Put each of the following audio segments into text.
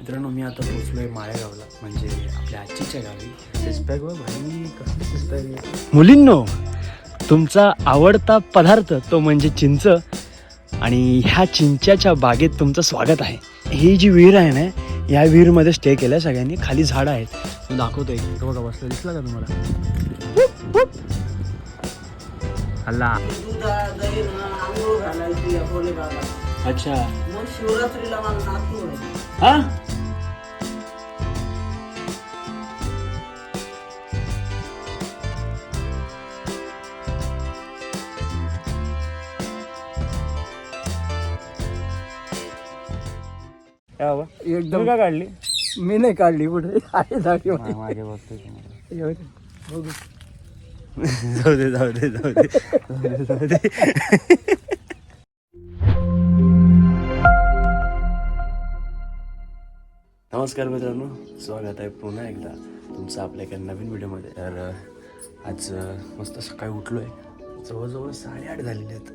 मित्रांनो मी आता पोचलोय माळेगावला म्हणजे आपल्या आजीच्या गावी. सिसबॅग व भाई कसली सिसबॅग मुलींनो तुमचा आवडता पदार्थ तो म्हणजे चिंच आणि ह्या चिंच्याच्या बागेत तुमचं स्वागत आहे. ही जी विहीर आहे ना या विहीरमध्ये स्टे केलं सगळ्यांनी. खाली झाडं आहेत. मी दाखवतोय तो बघा बसलं दिसला का तुम्हाला? हल्ला. अच्छा. शिवरात्रीला मला एकदम. का काढली? मी नाही काढली कुठे आहे जागी मागे बघतोय तुम्हाला एवढी. बघू. जाऊ दे जाऊ दे जाऊ दे. जाऊ दे जाऊ दे नमस्कार मित्रांनो स्वागत आहे पुन्हा एकदा तुमचं आपल्या एका नवीन व्हिडिओमध्ये. तर आज मस्त सकाळी उठलो आहे जवळजवळ साडेआठ झालेले आहेत.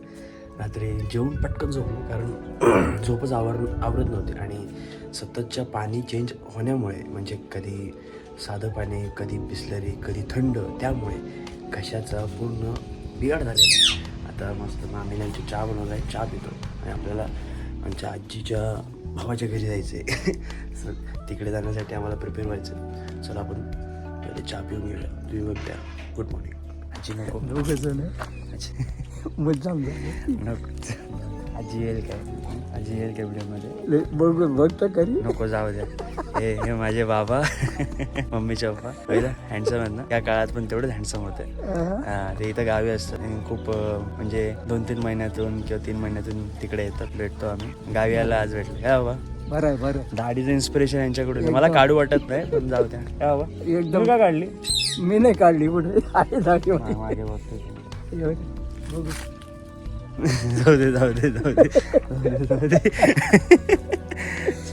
रात्री जेवून पटकन झोपलो कारण झोपच आवर आवरत नव्हती. आणि सततच्या पाणी चेंज होण्यामुळे म्हणजे कधी साधं पाणी कधी बिस्लरी कधी थंड त्यामुळे घशाचा पूर्ण बिघाड झालेला. आता मस्त मामीने आमची चहा बनवला आहे चहा पितो. आणि आपल्याला आमच्या आजीच्या भावाच्या घरी जायचं आहे सो तिकडे जाण्यासाठी आम्हाला प्रिपेअर व्हायचं चला आपण पहिले चहा पिऊन घेऊया. तुम्ही बघत्या गुड मॉर्निंग आजी नको दोघं आजी झाले आजी येईल काय आजी येईल काय व्हिडिओमध्ये? लय बघ करी नको जाऊ द्या हे हे माझे बाबा. मम्मीचे पप्पा पहिलं हँडसम आहेत ना? त्या काळात पण तेवढेच हँडसम होते. हा, ते इथं गावी असतात. आणि खूप अं, म्हणजे दोन तीन महिन्यातून किंवा तीन महिन्यातून तिकडे येतात भेटतो आम्ही. गावी यायला आज भेटलो. काय बाबा. बरं आहे बरं. दाढीचं इन्स्पिरेशन यांच्याकडून. मला काढू वाटत नाही पण जाऊ द्या. काय बाबा. एकदम. का काढली? मी नाही काढली कुठे आहे बघतो. बघू जाऊ दे. जाऊ दे जाऊ दे जाऊ दे, जाऊ दे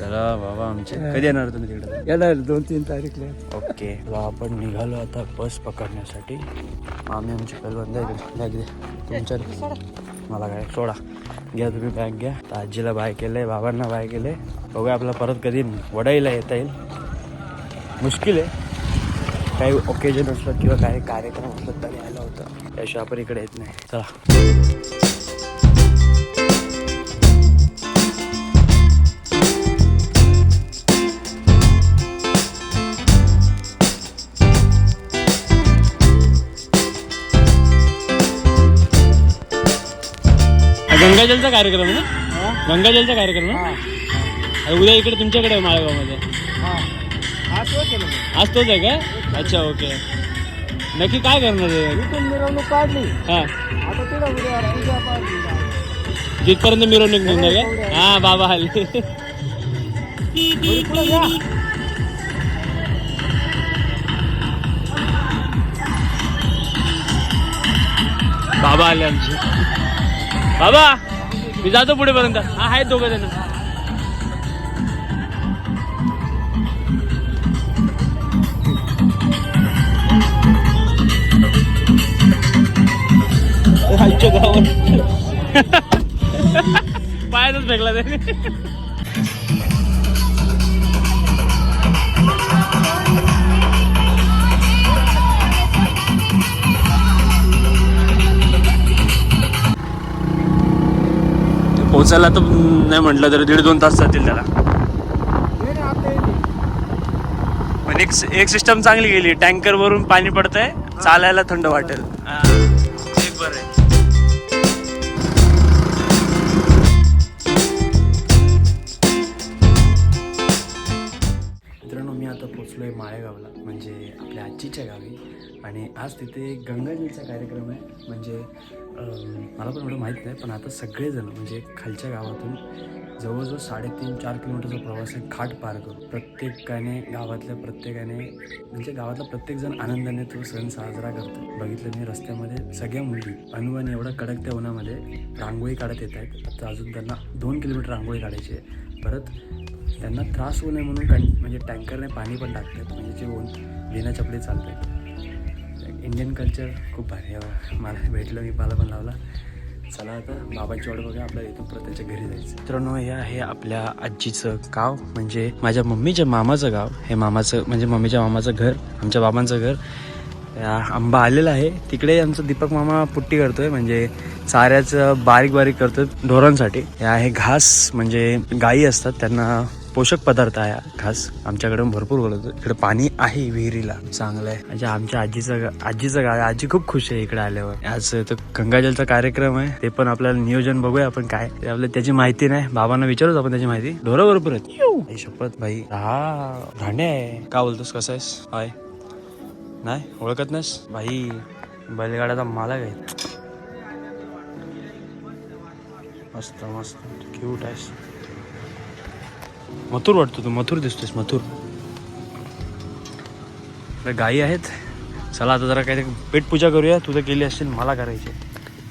चला बाबा आमचे. कधी येणार तुम्ही तिकडे? येणार दोन तीन तारीखला. ओके. आपण निघालो आता बस पकडण्यासाठी. आम्ही आमची पहिल्यांदा इकडे बॅग द्या तुमच्या मला काय? सोडा. घ्या तुम्ही बॅग घ्या. आजीला बाय केलंय बाबांना बाय केलंय. बघूया आपला परत कधी वडाईला येता येईल. मुश्किल आहे. काही ओकेजन असलं किंवा काही कार्यक्रम असलं तरी यायला होतं. त्याशिवाय आपण इकडे येत नाही. चला. गंगाजलचा कार्यक्रम आहे ना? गंगाजलचा कार्यक्रम ना? उद्या इकडे तुमच्याकडे माळेगावमध्ये. आज तोच आहे का? अच्छा ओके. नक्की काय करणार आहे? इथून मिरवणूक काढली. हा. आता तिला उद्या पूजा पाडली जिथपर्यंत मिरवणूक निघणार का हा बाबा हल्ली पुढे बाबा आले आमचे. बाबा मी जातो पुढे पर्यंत हा आहेत दोघं जण. आईच्या पायातच फेकला त्याने. पोचायला तर नाही म्हटलं तर दीड दोन तास जातील त्याला. पण एक एक सिस्टम चांगली गेली. टँकर वरून पाणी पडतंय चालायला थंड वाटेल. आता पोचलो आहे माळेगावला म्हणजे आपल्या आजीच्या गावी. आणि आज तिथे गंगाजीचा कार्यक्रम आहे. म्हणजे मला पण एवढं माहीत नाही पण आता सगळेजण म्हणजे खालच्या गावातून जवळजवळ साडेतीन चार किलोमीटरचा प्रवास आहे खाट पार करून. प्रत्येकाने गावातल्या प्रत्येकाने म्हणजे गावातला प्रत्येकजण आनंदाने तो सण साजरा करतो बघितलं मी रस्त्यामध्ये सगळ्या मुली अनुवाने एवढं कडक त्या उन्हामध्ये रांगोळी काढत येत आहेत आता अजून त्यांना दोन किलोमीटर रांगोळी काढायची आहे. परत त्यांना त्रास होऊ नये म्हणून टँक म्हणजे टँकरने पाणी पण टाकतात म्हणजे जे ऊन बिना चपली चालतात इंडियन कल्चर खूप भारी आहे. मला भेटलं मी मला पण लावला. चला आता बाबाची ऑर्डर बघा आपल्याला इथून परत त्याच्या घरी जायचं. मित्रांनो हे आहे आपल्या आजीचं गाव. म्हणजे माझ्या मम्मीच्या मामाचं गाव. हे मामाचं म्हणजे मम्मीच्या मामाचं घर आमच्या बाबांचं घर. या आंबा आलेला आहे. तिकडे आमचा दीपक मामा पुट्टी करतोय. म्हणजे चाऱ्याचं बारीक बारीक करतोय ढोरांसाठी. हे आहे घास. म्हणजे गायी असतात. त्यांना पोषक पदार्थ आहे हा घास आमच्याकडे भरपूर बोलतो इकडे पाणी आहे विहिरीला. चांगलं आहे. म्हणजे आमच्या आजीचं आजीचं गाव आहे आजी खूप खुश आहे इकडे आल्यावर. आज तो गंगाजलचा कार्यक्रम आहे. ते पण आपल्याला नियोजन बघूया आपण काय. ते आपल्याला त्याची माहिती नाही. बाबांना विचारूच आपण त्याची माहिती. ढोरं बरोबर आहेत. शपथ भाई. हा भांडे आहे का बोलतोस? कसं आहेस? हाय. नाही? ओळखत नाहीस? भाई बैलगाड्याचा मालक आहे. मस्त मस्त. क्यूट आहेस. मथुर वाटतो तू. मथुर दिसतोस मथुर. गायी आहेत. चला आता जरा काहीतरी पेट पूजा करूया. तू तर केली असतील मला करायची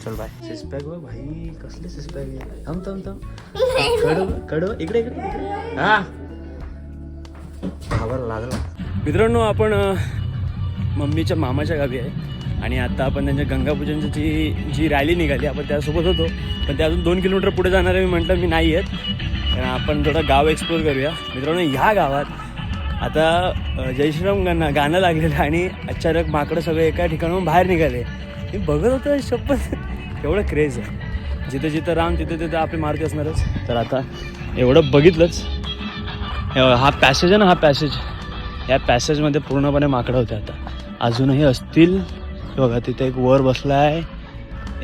चल बाय. सिसपॅक व भाई कसले सिसपॅक थांब थांब थांब. कडव कडव? इकडे इकडे. हा. खबर लागला. मित्रांनो आपण मम्मीच्या मामाच्या गावी आहे. आणि आता आपण त्यांच्या गंगापूजनची जी जी रॅली निघाली आपण त्यासोबत होतो. पण ते अजून दोन किलोमीटर पुढे जाणार आहे मी म्हटलं मी नाही कारण आपण थोडं गाव एक्सप्लोर करूया. मित्रांनो ह्या गावात आता अं, जय श्रीराम गाणं गाणं लागलेलं आणि अचानक माकडं सगळे एका ठिकाणाहून बाहेर निघाले. मी बघत होतं शपथ. एवढं क्रेज आहे. जिथं जिथं राम तिथं तिथं आपली मारुती असणारच. तर आता एवढं बघितलंच. हे हा पॅसेज आहे ना हा पॅसेज या पॅसेजमध्ये पूर्णपणे माकडं होते आता. अजूनही असतील. बघा तिथे एक वर बसला आहे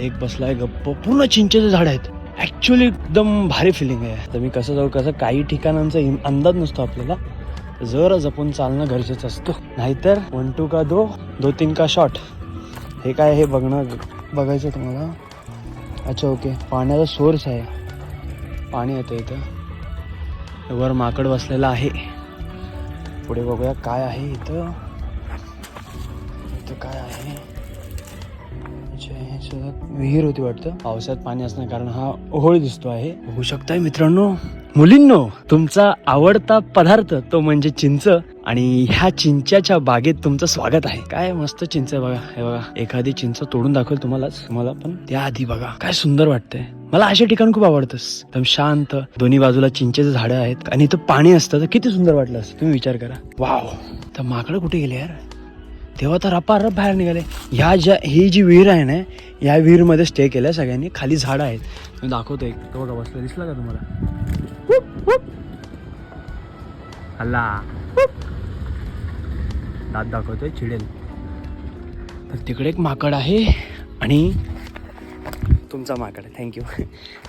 एक बसला आहे गप्प. पूर्ण चिंचेचे झाड आहेत. ॲक्च्युली एकदम भारी फिलिंग आहे. तर मी कसं जाऊ कसं काही ठिकाणांचा अंदाज नसतो आपल्याला. जरा जपून चालणं गरजेचं असतो. नाहीतर वन टू का दो दो तीन का शॉट हे काय हे बघणं बघायचं तुम्हाला. अच्छा ओके पाण्याचा सोर्स आहे. पाणी येतं इथं. वर माकड बसलेला आहे. पुढे बघूया काय आहे इथं. इथं काय आहे? म्हणजे अच्छा, विहीर होती वाटतं. पावसात पाणी असणार कारण हा ओहोळ दिसतो आहे. होऊ शकताय मित्रांनो मुलींनो तुमचा आवडता पदार्थ तो म्हणजे चिंच आणि ह्या चिंचाच्या बागेत तुमचं स्वागत आहे. काय मस्त चिंच आहे बघा. हे बघा एखादी चिंच तोडून दाखवेल तुम्हाला तुम्हाला पण त्याआधी बघा. काय सुंदर वाटतंय. मला असे ठिकाण खूप आवडतं. एकदम शांत दोन्ही बाजूला चिंचेचे झाडं आहेत आणि इथं पाणी असतं. तर किती सुंदर वाटलं असतं. तुम्ही विचार करा. वाव. तर माकडं कुठे गेले यार? तेव्हा तर अपारप बाहेर निघाले. ह्या ज्या ही जी विहीर आहे ना या विहीरमध्ये स्टे केलं सगळ्यांनी. खाली झाडं आहेत. मी दाखवतो एक तो बघा बसला. दिसला का तुम्हाला? हल्ला. दात दाखवतोय चिडेल. तर तिकडे एक माकड आहे आणि तुमचा माकड. थँक्यू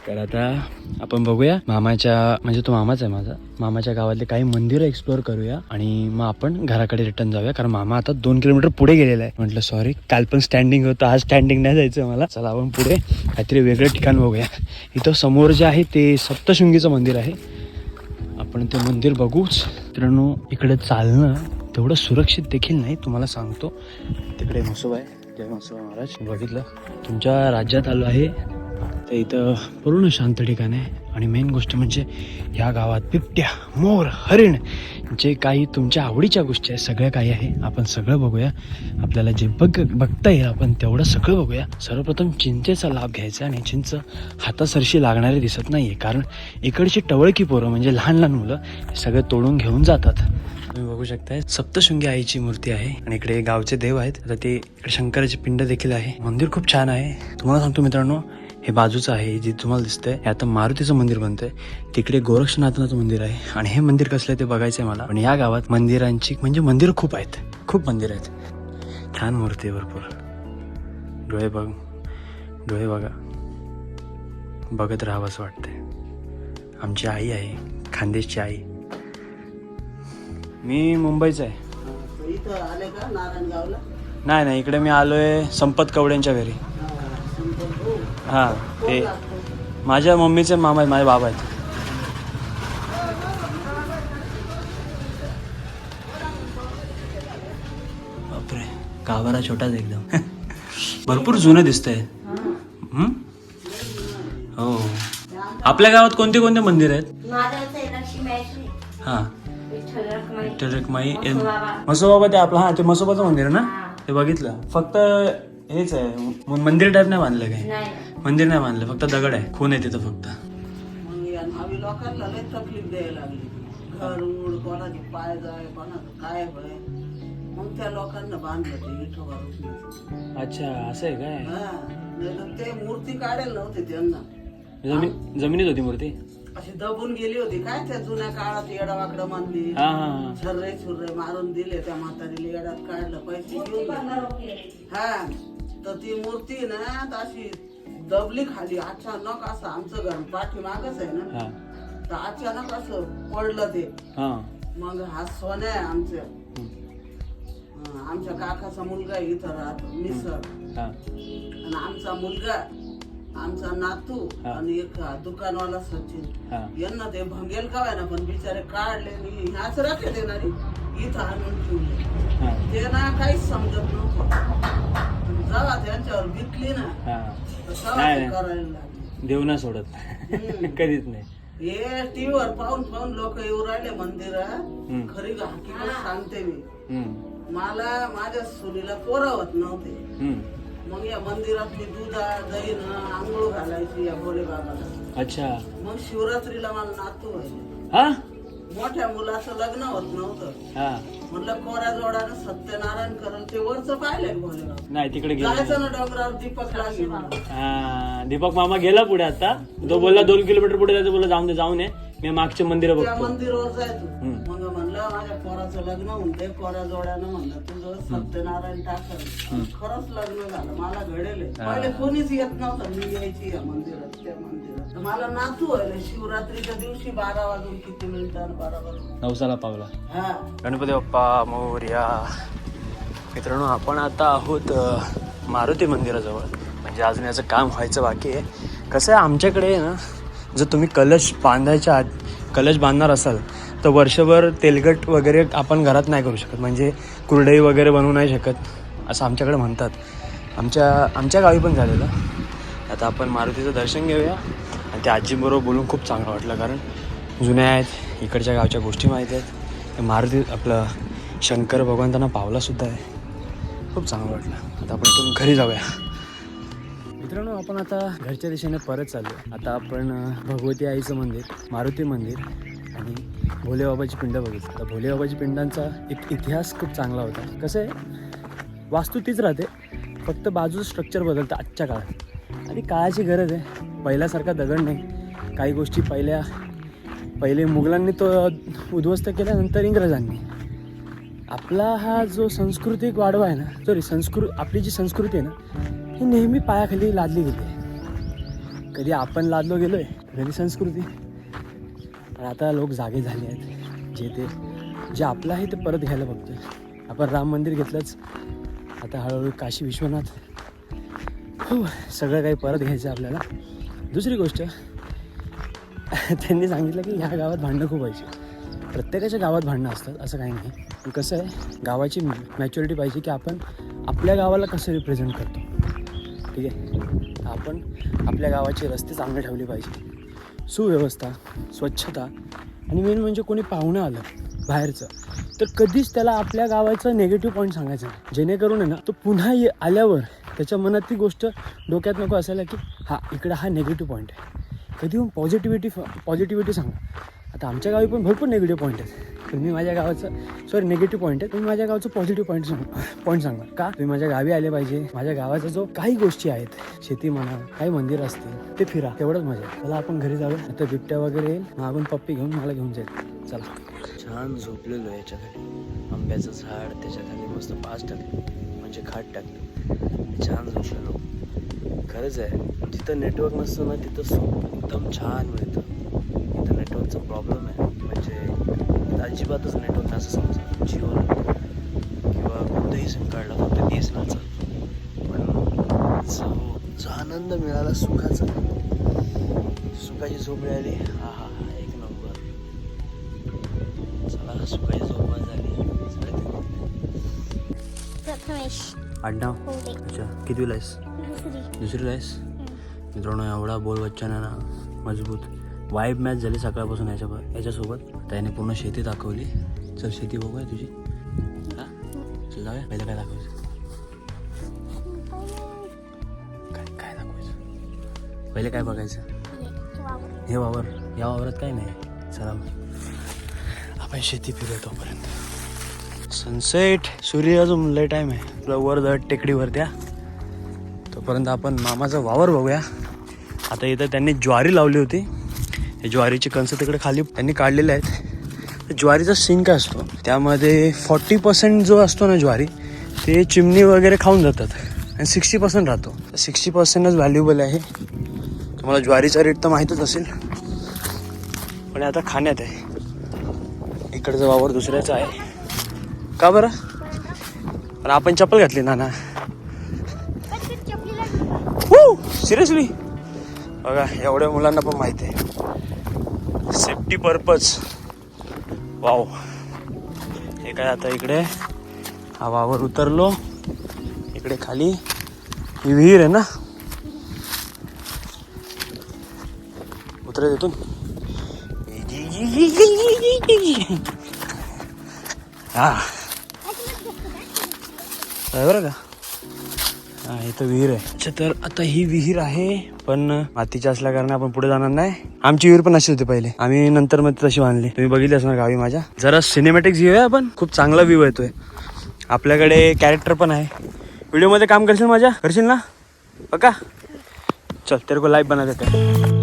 तर आता आपण बघूया. मामाच्या म्हणजे तो मामाच आहे माझा. मामाच्या गावातले काही मंदिरं एक्सप्लोअर करूया आणि मग आपण घराकडे रिटर्न जाऊया. कारण मामा आता दोन किलोमीटर पुढे गेलेला आहे. म्हटलं सॉरी काल पण स्टँडिंग होतं आज स्टँडिंग नाही जायचं मला. चला आपण पुढे काहीतरी वेगळं ठिकाण बघूया. इथं समोर जे आहे ते सप्तशृंगीचं मंदिर आहे. आपण ते मंदिर बघूच. मित्रांनो इकडे चालणं तेवढं सुरक्षित देखील नाही तुम्हाला सांगतो. तिकडे म्हसोबा आहे. जय म्हसोबा महाराज. बघितलं. तुमच्या राज्यात आलो आहे. तर इथं पूर्ण शांत ठिकाण. आहे आणि मेन गोष्ट म्हणजे ह्या गावात बिबट्या मोर हरिण जे काही तुमच्या आवडीच्या गोष्टी आहेत सगळ्या काही आहे. आपण सगळं बघूया. आपल्याला जे बघ बघता येईल आपण तेवढं सगळं बघूया. सर्वप्रथम चिंचेचा लाभ घ्यायचा आणि चिंच हातासरशी लागणारे दिसत नाही आहे कारण इकडची टवळकी पोरं म्हणजे लहान लहान मुलं हे सगळे तोडून घेऊन जातात. तुम्ही बघू शकताय सप्तशृंगी आईची मूर्ती आहे. आणि इकडे गावचे देव आहेत. आता ते शंकराचे शंकराची पिंड देखील आहे. मंदिर खूप छान आहे. तुम्हाला सांगतो मित्रांनो हे बाजूचं आहे जे तुम्हाला दिसतंय हे आता मारुतीचं मंदिर बनतंय. तिकडे गोरक्षनाथनाचं मंदिर आहे. आणि हे मंदिर कसलं आहे ते बघायचं आहे मला. पण या गावात मंदिरांची म्हणजे मंदिरं खूप आहेत. खूप मंदिर आहेत. छान मूर्ती आहे भरपूर. डोळे बघ. डोळे बघा. बघत राहावं असं वाटतंय. आमची आई आहे. खानदेशची आई. मी मुंबईचा आहे. इथं आले का नारायणगावला? नाही नाही इकडे मी आलोय संपत कवड्यांच्या घरी. हां ते माझ्या मम्मीचे मामा आहेत माझे बाबा आहेत. बापरे गावाला छोटाच एकदम. भरपूर जुनं दिसतंय? हो? आपल्या गावात कोणते कोणते मंदिर आहेत? हां. विठ्ठल रखुमाई. मसोबाबा. ते आपलं हा ते मसोबाचं मंदिर आहे ना. ते बघितलं. फक्त हेच आहे. म- मंदिर टाईप नाही बांधलं काही? नाही. मंदिर नाही बांधलं. फक्त दगड आहे. खून आहे तिथं फक्त. मग या लोकांना लय तकलीफ द्यायला लागली. घर उड कोणाचे पाय जाय कोणाचं काय होय? मग त्या लोकांना बांधलं ते विठोबा रुक्मिणीचं. अच्छा असं आहे काय? हा. नाहीतर ते मूर्ती काढेल नव्हते त्यांना. जमीन जमिनीत होती मूर्ती? अशी दबून गेली होती. काय त्या जुन्या काळात येडावाकडं मानली? हा हा हा. छर्रे छुर्रे मारून दिले त्या म्हातारीला. येड्यात काढलं पैसे घेऊन गेले. हा. तर ती मूर्ती ना अशी दबली खाली अचानक असं आमचं घर पाठीमागच आहे ना. हा. तर अचानक असं पडलं ते. हा. मग हा सोन्या आहे आमच्या. आमच्या काकाचा मुलगा आहे इथं राहतो मिसळ. हा. आणि आमचा मुलगा आमचा नातू हा. आणि एक दुकानवाला सचिन. हा. यांना ते भंगेल का ना पण बिचारे काढले आणि ह्याच राखे देणारी इथं आणून ठेवले. हा. ते ना काहीच समजत नव्हतं. जेव्हा त्यांच्यावर बिकली ना हा. तर तेव्हा नाही, ते नाही. करायला लागले. देव ना सोडत. हम्म. कधीच नाही. हे टीव्हीवर पाहून पाहून लोक येऊ राहिले मंदिरात हम्म. खरी हकीकत सांगते मी. हम्म. मला माझ्या सुनीला पोरं होत नव्हते. हम्म. मग या मंदिरात मी दुधा दहीन आंघोळ घालायची या भोले बाबाला अच्छा. मग शिवरात्रीला मला नातू व्हायचे. हा? मोठ्या मुलाचं लग्न होत नव्हतं. हा. म्हटलं कोऱ्या जोडानं सत्यनारायण करल ते वरच पाहिलंय भोले बाबा नाही तिकडे गेलो जायचं ना डोंगरावर दीपक लागली हा दीपक मामा गेला पुढे आता. तो बोलला दोन किलोमीटर पुढे जायचं. बोलला जाऊन दे जाऊन ये. मी मागचे मंदिर त्या बघतो. मंदिरावर जायचो हम्म. मग म्हणलं माझ्या पोराचं लग्न होऊन ते कोऱ्या जोड्यानं म्हणलं तुझं सत्यनारायण टाकल. खरंच लग्न झालं मला घडेल. पहिले कोणीच येत नव्हतं मी यायची या मंदिरात त्या मंदिरात. तर मला नातू व्हायला शिवरात्रीच्या दिवशी बारा वाजून किती मिनिटांनी बारा वाजून? नवसाला पावला. हा. गणपती बाप्पा मोर्या. मित्रांनो आपण आता आहोत अ, मारुती मंदिराजवळ. म्हणजे अजून याचं काम व्हायचं बाकी आहे. कसं आहे आमच्याकडे आहे ना जर तुम्ही कलश बांधायच्या आत कलश बांधणार असाल तर वर्षभर तेलकट वगैरे आपण घरात नाही करू शकत. म्हणजे कुरडई वगैरे बनवू नाही शकत असं आमच्याकडे म्हणतात. आमच्या आमच्या गावी पण झालेलं. आता आपण मारुतीचं दर्शन घेऊया. आणि त्या आजीबरोबर बोलून खूप चांगलं वाटलं कारण जुन्या आहेत इकडच्या गावच्या गोष्टी माहीत आहेत. मारुती आपलं शंकर भगवान त्यांना पावलासुद्धा आहे. खूप चांगलं वाटलं. आता आपण इथून घरी जाऊया. मित्रांनो आपण आता घरच्या दिशेने परत चाललो. आता आपण भगवती आईचं मंदिर मारुती मंदिर आणि भोलेबाबाची पिंड बघितली. आता भोलेबाबाची पिंडांचा एक इतिहास खूप चांगला होता. कसं आहे? वास्तू तीच राहते. फक्त बाजूचं स्ट्रक्चर बदलतं आजच्या काळात. आणि काळाची गरज आहे. पहिल्यासारखा दगड नाही. काही गोष्टी पहिल्या पहिले मुघलांनी तो उद्ध्वस्त केल्यानंतर इंग्रजांनी. आपला हा जो सांस्कृतिक वाडवा आहे ना सॉरी संस्कृ आपली जी संस्कृती आहे ना ही नेहमी पायाखाली लादली गेली आहे. कधी आपण लादलो गेलो आहे कधी संस्कृती. पण आता लोक जागे झाले आहेत. जे ते जे आपलं आहे ते परत घ्यायला बघतोय. आपण राम मंदिर घेतलंच. आता हळूहळू काशी विश्वनाथ. हो सगळं काही परत घ्यायचं आहे आपल्याला. दुसरी गोष्ट त्यांनी सांगितलं की ह्या गावात भांडणं खूप व्हायची. प्रत्येकाच्या गावात भांडणं असतात असं काही नाही. पण कसं आहे गावाची मॅच्युरिटी पाहिजे की आपण आपल्या गावाला कसं रिप्रेझेंट करतो. ठीक आहे? आपण आपल्या गावाचे रस्ते चांगले ठेवले पाहिजे. सुव्यवस्था स्वच्छता आणि मेन म्हणजे कोणी पाहुणं आलं बाहेरचं तर कधीच त्याला आपल्या गावाचं निगेटिव्ह पॉईंट सांगायचं जेणेकरून आहे ना तो पुन्हा ये आल्यावर त्याच्या मनात ती गोष्ट डोक्यात नको असायला की हा इकडं हा निगेटिव्ह पॉईंट आहे. कधी पण पॉझिटिव्हिटी पॉझिटिव्हिटी सांगा. आता आमच्या गावी पण भरपूर निगेटिव्ह पॉईंट आहेत. तुम्ही माझ्या गावाचं सॉरी निगेटिव्ह पॉईंट आहे. तुम्ही माझ्या गावचं पॉझिटिव्ह पॉईंट सांग पॉईंट सांगा. का? तुम्ही माझ्या गावी आले पाहिजे. माझ्या गावाचा जो काही गोष्टी आहेत शेती म्हणा काही मंदिर असतील ते फिरा. तेवढंच मजा चला आपण घरी जाऊ आता बिबट्या वगैरे येईल. मागून पप्पी घेऊन मला घेऊन जाईल. चला. छान झोपलेलो आहे आंब्याचं झाड त्याच्याखाली मस्त पाच टाकले म्हणजे खाट टाकली. छान झोपलेलो. खरंच आहे जिथं नेटवर्क नसतं ना तिथं सूप एकदम छान मिळतं. इथं नेटवर्कचा प्रॉब्लेम आहे. म्हणजे अजिबातच नेटवर्क असं समजा. जिओ किंवा कोणतंही सिम कार्डला फक्त बी एस पण जो जो आनंद मिळाला सुखाचा. सुखाची झोप मिळाली. हा हा. आडनाव होले अच्छा कितवीला आहेस दुसरी. दुसरीला आहेस मित्रांनो एवढा बोल बच्चन आहे ना मजबूत. वाईब मॅच झाली सकाळपासून याच्या याच्यासोबत. त्याने पूर्ण शेती दाखवली. चल शेती बघूया तुझी. हा? चल जाऊया. पहिलं काय दाखवायचं? काय काय दाखवायचं? पहिले काय बघायचं? हे वावर. या वावरात काय नाही. चला. आपण शेती फिरूया तोपर्यंत. सनसेट. सूर्य अजून लय टाईम आहे. आपलं वर जड टेकडीवर त्या तोपर्यंत आपण मामाचा वावर बघूया. आता इथं त्यांनी ज्वारी लावली होती. हे ज्वारीचे कणस तिकडे खाली त्यांनी काढलेले आहेत. ज्वारीचा सिंक असतो. त्यामध्ये फॉर्टी पर्सेंट जो असतो ना ज्वारी ते चिमणी वगैरे खाऊन जातात. आणि सिक्स्टी पर्सेंट राहतो. सिक्स्टी पर्सेंटच व्हॅल्युबल आहे. तुम्हाला ज्वारीचा रेट तर माहीतच असेल. पण आता खाण्यात आहे. इकडचा वावर दुसऱ्याचा आहे. का बरं? पण आपण चप्पल घातली ना ना सिरियसली बघा एवढ्या मुलांना पण माहिती आहे. सेफ्टी पर्पज वाव हे काय आता इकडे? हा वावर उतरलो. इकडे खाली. ही विहीर आहे ना? उतरत येतून. हा. आहे बरं का? हा इथं विहीर आहे. अच्छा तर आता ही विहीर आहे पण मातीची असल्या कारण आपण पुढे जाणार नाही. आमची विहीर पण अशी होती पहिले. आम्ही नंतर मग तशी बांधली. तुम्ही बघितली असणार गावी माझ्या. जरा सिनेमॅटिक व्ह्यू आहे आपण. खूप चांगला व्ह्यू येतोय आपल्याकडे कॅरेक्टर पण आहे. व्हिडिओमध्ये काम करशील माझ्या? करशील ना? पक्का? चल तेरे को लाईव्ह बना देते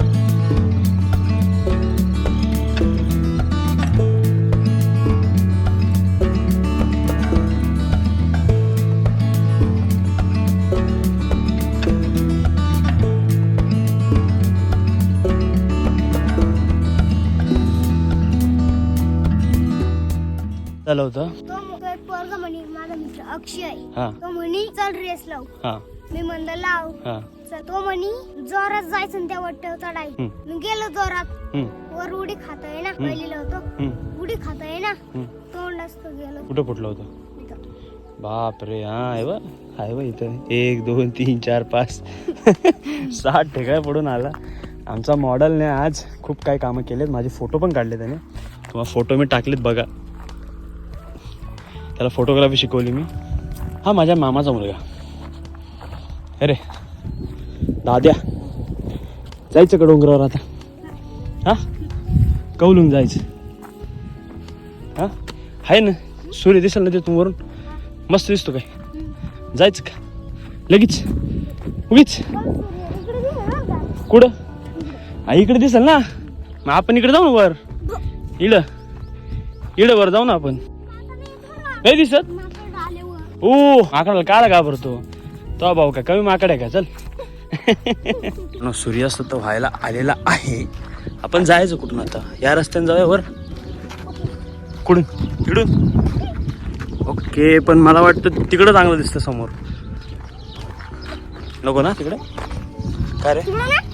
झालं होतं? तो तो एक पोरगा म्हणे माझा मित्र अक्षय हा. तो म्हणे चल रेस लाव हा. मी म्हणलं लाव. हा. चल तो म्हणे जोरात जायचं आणि त्या वाट्यावर चढाय. हम्म. मी गेलो जोरात. हम्म, वर उडी खाता ना पहिलीला होतो. हम्म, उडी खाता ना हम्म. तोंड असतो गेलो. कुठं फुटलं होतं? इथं. बाप रे हा आहे बा आहे बा इथं. एक दोन तीन चार पाच. सात ठिकाण पडून आला. आमचा मॉडेलने आज खूप काय कामं केलेत. माझे फोटो पण काढले त्याने. तुम्हाला फोटो मी टाकलेत बघा. त्याला फोटोग्राफी शिकवली मी. हा माझ्या मामाचा मुलगा. अरे दाद्या. जायचं का डोंगरावर आता? हा? कौलून जायचं. हा? आहे ना. सूर्य दिसेल ना ते वरून. मस्त दिसतो काय? जायचं का? लगेच. उगीच. कुठं? हा इकडे दिसेल ना. मग आपण इकडे जाऊ ना वर. इड. इड वर जाऊ ना आपण. नाही दिसत? ओ माकडाला काला घाबरतो. तो भाऊ का कमी माकड आहे का? चल. न, सूर्यास्त तर व्हायला आलेला आहे. आपण जायचं कुठून आता? या रस्त्याने जाऊया वर. कुठून? इकडून ओके पण मला वाटतं तिकडं चांगलं दिसतं समोर. नको ना तिकडे? काय रे?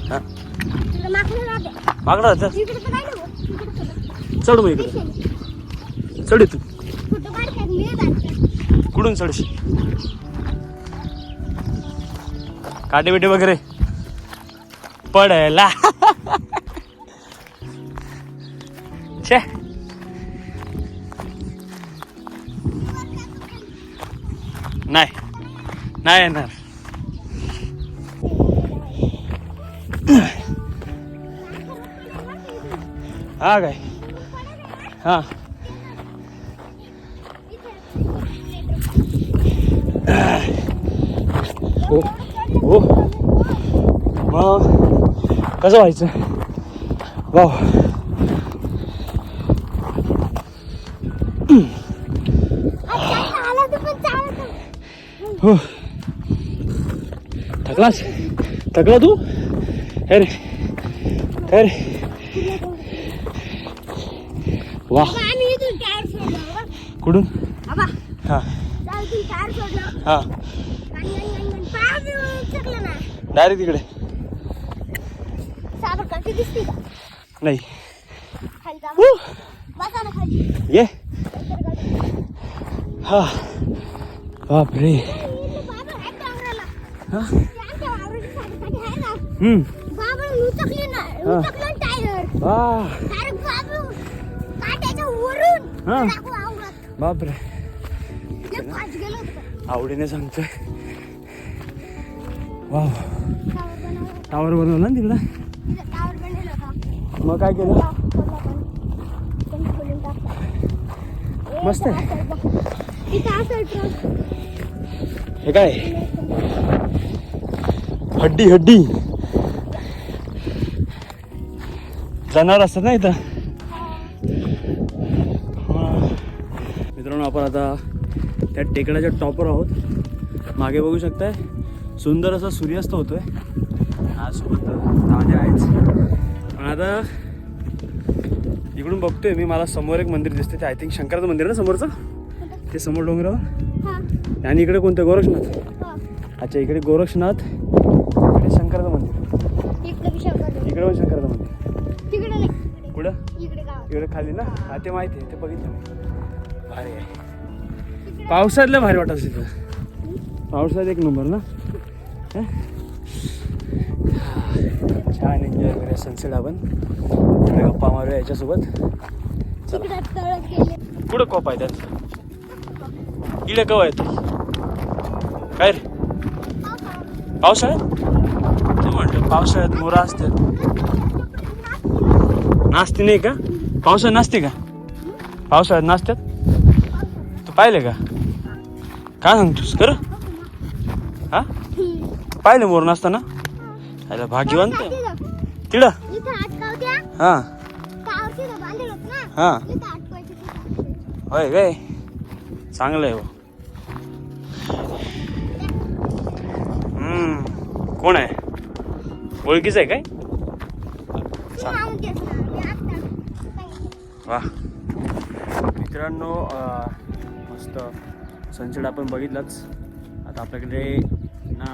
हा. माकडं राहते. चढ मग इकडे चढ तू. कुठून चढशील? काटे बिटे वगैरे? पडायला. छे. नाही. नाही येणार. हा काय? हा. हो हो मग कसं व्हायचं? चालत हो. थकलास? थकला तू? अरे अरे वा. बघा. कुठून? हा. हा आणि आणि- आणि- आणि पाय बी चकलं डायरेक्ट तिकडे. नाही. खाली जा. बसा ना खाली. ये. हा. बापरे. हा? हम्म. बापरे. आवडीने सांगतोय. वा. बनवलं. टावर बनवला ना तिकडं? मग काय केलं? मस्त आहे. हे काय? हड्डी हड्डी. जनावर असतात ना इथं? मित्रांनो आपण आता त्या टेकड्याच्या टॉपर आहोत. मागे बघू शकताय? सुंदर असा सूर्यास्त होतोय. आज सोबत ताजे आहेच पण आता इकडून बघतोय मी मला समोर एक मंदिर दिसते ते आय थिंक शंकराचं मंदिर आहे ना समोरचं? ते समोर डोंगरावर? हा, आणि इकडे कोणतं? गोरक्षनाथ. हा. अच्छा इकडे गोरक्षनाथ इकडे शंकराचं मंदिर. इकडे आहे. पण शंकराचं मंदिर. कुठं? इकडे खाली ना? हा ते माहिती आहे ते बघितलं मी. भारी आहे. पावसातलं भारी वाटत तिथं. पावसात एक नंबर ना? छान एन्जॉय करूया सनसेट आपण. इकडे गप्पा मारूया याच्यासोबत. कुठं कोप आहे त्यांचं इकडे कव आहे काय रे? पावसाळ्यात? ते म्हणलं पावसाळ्यात मोरा असते. नाचते नाही का? पावसाळ्यात नाचते का? पावसाळ्यात नाचतात तू पाहिले का? काय सांगतोस? कर हा? पाहिले मोर नाचताना अरे भाग्यवान ते. तिकडं. इथं अटकावत्या हा. हा. होय काय चांगलं आहे हो. हम्म. कोण आहे? ओळखीचं आहे काय. वा. मित्रांनो मस्त सनसेट आपण बघितलाच. आता आपल्याकडे ना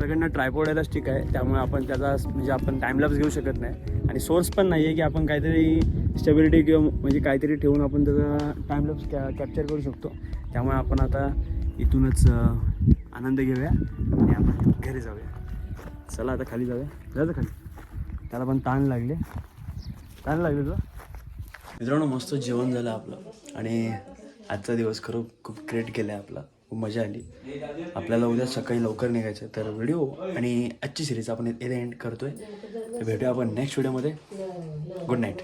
आपल्याकडनं ट्रायपोडायला आहे आहे त्यामुळे आपण त्याचा म्हणजे आपण टाईमलॅप्स घेऊ शकत नाही. आणि सोर्स पण नाही आहे की आपण काहीतरी स्टेबिलिटी किंवा म्हणजे काहीतरी ठेवून आपण त्याचा टाईमलॅप्स कॅ कॅप्चर करू शकतो. त्यामुळे आपण आता इथूनच आनंद घेऊया आणि आपण घरी जाऊया. चला आता खाली जाऊया. जायचं खाली. त्याला पण ताण लागले. ताण लागले तुला? मित्रांनो मस्त जेवण झालं आपलं. आणि आजचा दिवस खरं खूप ग्रेट केला आहे आपला. खूप मजा आली. आपल्याला उद्या सकाळी लवकर निघायचं तर व्हिडिओ आणि आजची सिरीज आपण इथे एंड करतोय. तर भेटूया आपण नेक्स्ट व्हिडिओमध्ये गुड नाईट